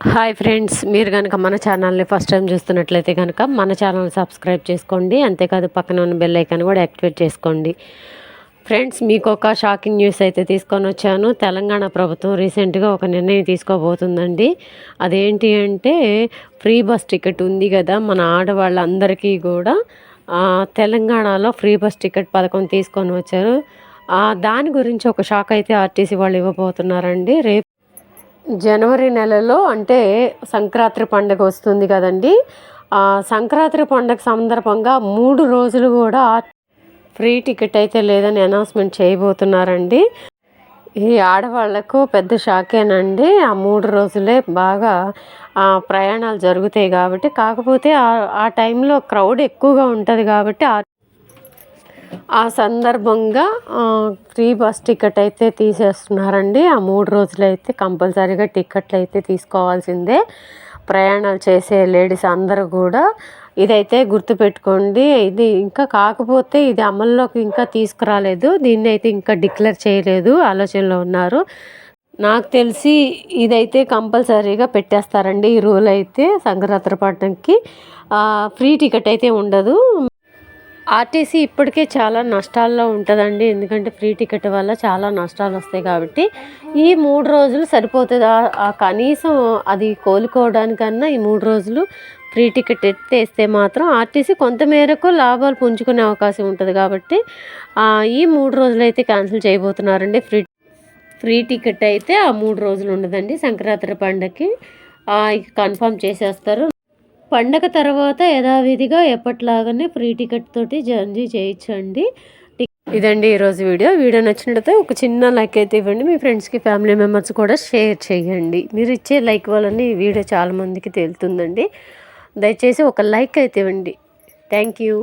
Hi friends మీరు కనుక మన ఛానల్ని ఫస్ట్ టైం చూస్తున్నట్లయితే కనుక మన ఛానల్ సబ్స్క్రైబ్ చేసుకోండి. అంతేకాదు పక్కన ఉన్న బెల్ ఐకాన్ కూడా యాక్టివేట్ చేసుకోండి. ఫ్రెండ్స్ మీకు ఒక షాకింగ్ న్యూస్ అయితే తీసుకొని వచ్చాను. తెలంగాణ ప్రభుత్వం రీసెంట్గా ఒక నిర్ణయం తీసుకోబోతుందండి. అదేంటి అంటే ఫ్రీ బస్ టికెట్ ఉంది కదా మన ఆడవాళ్ళందరికీ కూడా తెలంగాణలో ఫ్రీ బస్ టికెట్ పథకం తీసుకొని వచ్చారు. దాని గురించి ఒక షాక్ అయితే ఆర్టీసీ వాళ్ళు ఇవ్వబోతున్నారండి. రేపు జనవరి నెలలో అంటే సంక్రాంతి పండుగ వస్తుంది కదండి. సంక్రాంతి పండుగ సందర్భంగా మూడు రోజులు కూడా ఫ్రీ టికెట్ అయితే లేదని అనౌన్స్మెంట్ చేయబోతున్నారండి. ఈ ఆడవాళ్ళకు పెద్ద షాకేనండి. ఆ మూడు రోజులే బాగా ప్రయాణాలు జరుగుతాయి కాబట్టి. కాకపోతే ఆ టైంలో క్రౌడ్ ఎక్కువగా ఉంటుంది కాబట్టి ఆ సందర్భంగా ఫ్రీ బస్ టికెట్ అయితే తీసేస్తున్నారండి. ఆ మూడు రోజులు అయితే కంపల్సరీగా టికెట్లు అయితే తీసుకోవాల్సిందే. ప్రయాణాలు చేసే లేడీస్ అందరూ కూడా ఇదైతే గుర్తుపెట్టుకోండి. ఇది ఇంకా కాకపోతే ఇది అమల్లోకి ఇంకా తీసుకురాలేదు. దీన్ని అయితే ఇంకా డిక్లేర్ చేయలేదు. ఆలోచనలో ఉన్నారు. నాకు తెలిసి ఇదైతే కంపల్సరీగా పెట్టేస్తారండి ఈ రూల్ అయితే సంక్రాంతి పండుగకి ఫ్రీ టికెట్ అయితే ఉండదు. ఆర్టీసీ ఇప్పటికే చాలా నష్టాల్లో ఉంటుందండి. ఎందుకంటే ఫ్రీ టికెట్ వల్ల చాలా నష్టాలు వస్తాయి కాబట్టి ఈ మూడు రోజులు సరిపోతుంది. కనీసం అది కోలుకోవడానికన్నా ఈ మూడు రోజులు ఫ్రీ టికెట్ ఎత్తేస్తే మాత్రం ఆర్టీసీ కొంతమేరకు లాభాలు పుంజుకునే అవకాశం ఉంటుంది కాబట్టి ఈ మూడు రోజులు అయితే క్యాన్సిల్ చేయబోతున్నారండి. ఫ్రీ ఫ్రీ టికెట్ అయితే ఆ మూడు రోజులు ఉండదండి. సంక్రాంతి పండగకి కన్ఫర్మ్ చేసేస్తారు. పండగ తర్వాత యథావిధిగా ఎప్పటిలాగానే ఫ్రీ టికెట్ తోటి జర్నీ చేయించండి. ఇదండి ఈరోజు వీడియో. వీడియో నచ్చినట్లయితే ఒక చిన్న లైక్ అయితే ఇవ్వండి. మీ ఫ్రెండ్స్కి ఫ్యామిలీ మెంబర్స్ కూడా షేర్ చేయండి. మీరు ఇచ్చే లైక్ వాళ్ళని ఈ వీడియో చాలామందికి తేలుతుందండి. దయచేసి ఒక లైక్ అయితే ఇవ్వండి. Thank you.